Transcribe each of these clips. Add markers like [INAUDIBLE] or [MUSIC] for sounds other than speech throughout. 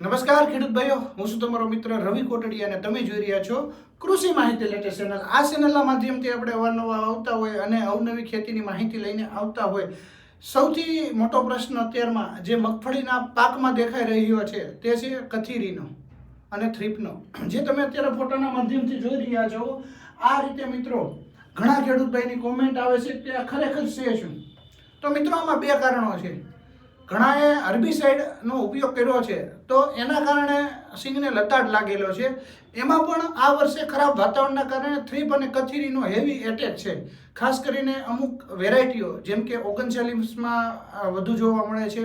નમસ્કાર ખેડૂત ભાઈઓ, હું છું તમારો મિત્ર રવિ કોટડી અને તમે જોઈ રહ્યા છો કૃષિ માહિતી લેટેસ્ટ ચેનલ. આ ચેનલના માધ્યમથી આપણે અવારનવાર આવતા હોય અને અવનવી ખેતીની માહિતી લઈને આવતા હોય. સૌથી મોટો પ્રશ્ન અત્યારમાં જે મગફળીના પાકમાં દેખાઈ રહ્યો છે તે છે કથીરીનો અને થ્રીપનો. જે તમે અત્યારે ફોટાના માધ્યમથી જોઈ રહ્યા છો, આ રીતે મિત્રો ઘણા ખેડૂત ભાઈની કોમેન્ટ આવે છે કે ખરેખર છે શું? તો મિત્રો, આમાં બે કારણો છે. ઘણાએ હર્બિસાઇડનો ઉપયોગ કર્યો છે. તો એના કારણે સિંગને લતાડ લાગેલો છે. એમાં પણ આ વર્ષે ખરાબ વાતાવરણના કારણે થ્રીપ અને કથીરીનો હેવી એટેક છે. ખાસ કરીને અમુક વેરાયટીઓ, જેમ કે ઓગણચાલીસમાં વધુ જોવા મળે છે.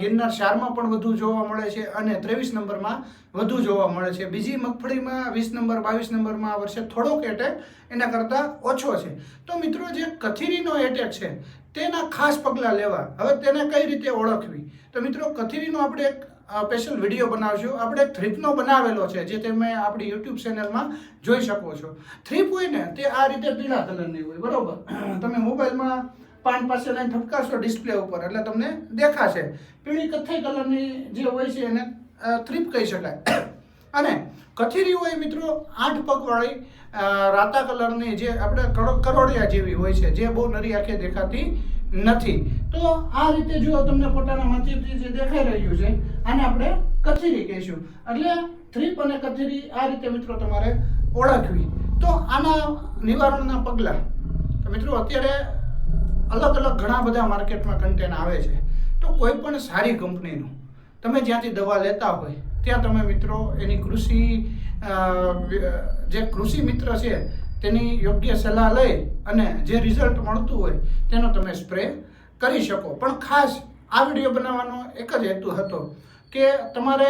ગિરનાર શારમાં પણ વધુ જોવા મળે છે અને ત્રેવીસ નંબરમાં વધુ જોવા મળે છે. બીજી મગફળીમાં વીસ નંબર, બાવીસ નંબરમાં આ વર્ષે થોડોક એટેક એના કરતાં ઓછો છે. તો મિત્રો, જે કથીરીનો એટેક છે, તેના ખાસ પગલાં લેવા. હવે તેને કઈ રીતે ઓળખવી? તો મિત્રો, કથીરીનો આપણે એક સ્પેશિયલ વીડિયો બનાવશું આપણે એક થ્રીપનો બનાવેલો છે, જે તમે આપણી યુટ્યુબ ચેનલમાં જોઈ શકો છો. થ્રીપ હોય ને તે આ રીતે પીળા કલરની હોય, બરાબર? તમે મોબાઈલમાં પાન પાસે લઈને ઠપકાશો ડિસ્પ્લે ઉપર, એટલે તમને દેખાશે. પીળી કથ્થઈ કલરની જે હોય છે એને થ્રીપ કહી શકાય. [COUGHS] અને કથીરી હોય મિત્રો આઠ પગવાળી રાતા કલરની જે આપણે કરો- કરોડિયા જેવી હોય છે, જે બહુ નરી આંખે દેખાતી નથી. તો આ રીતે જો તમને ફોટાના માધ્યમથી જે દેખાઈ રહ્યું છે, આને આપણે કથીરી કહીશું. એટલે થ્રીપ અને કથીરી આ રીતે મિત્રો તમારે ઓળખવી. તો આના નિવારણના પગલાં. મિત્રો અત્યારે અલગ અલગ ઘણા બધા માર્કેટમાં કન્ટેન્ટ આવે છે. તો કોઈ પણ સારી કંપનીનું તમે જ્યાંથી દવા લેતા હોય, ત્યાં તમે મિત્રો એની કૃષિ જે કૃષિ મિત્ર છે, તેની યોગ્ય સલાહ લઈ અને જે રિઝલ્ટ મળતું હોય, તેનો તમે સ્પ્રે કરી શકો. પણ ખાસ આ વીડિયો બનાવવાનો એક જ હેતુ હતો કે તમારે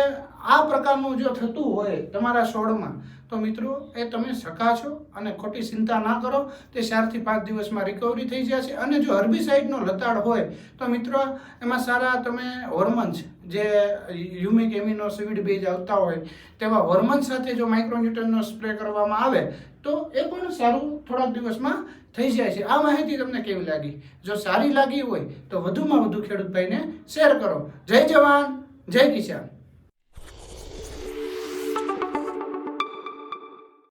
આ પ્રકારનું જો થતું હોય તમારા સોળમાં, તો મિત્રો એ તમે શકાશો અને ખોટી ચિંતા ના કરો. તે ચારથી પાંચ દિવસમાં રિકવરી થઈ જશે અને જો હર્બિસાઇડનો લતાડ હોય, તો મિત્રો એમાં સારા તમે હોર્મોન્સ જે યુમિક એમિનો સીવીડ બેઝ આવતા હોય, તેવા હોર્મોન સાથે જો માઇક્રોન્યુટનનો સ્પ્રે કરવામાં આવે, તો એ પણ સારું થોડાક દિવસમાં થઈ જાય છે. આ માહિતી તમને કેવી લાગી? જો સારી લાગી હોય, તો વધુમાં વધુ ખેડૂત ભાઈને શેર કરો. જય જવાન! જય કિસાન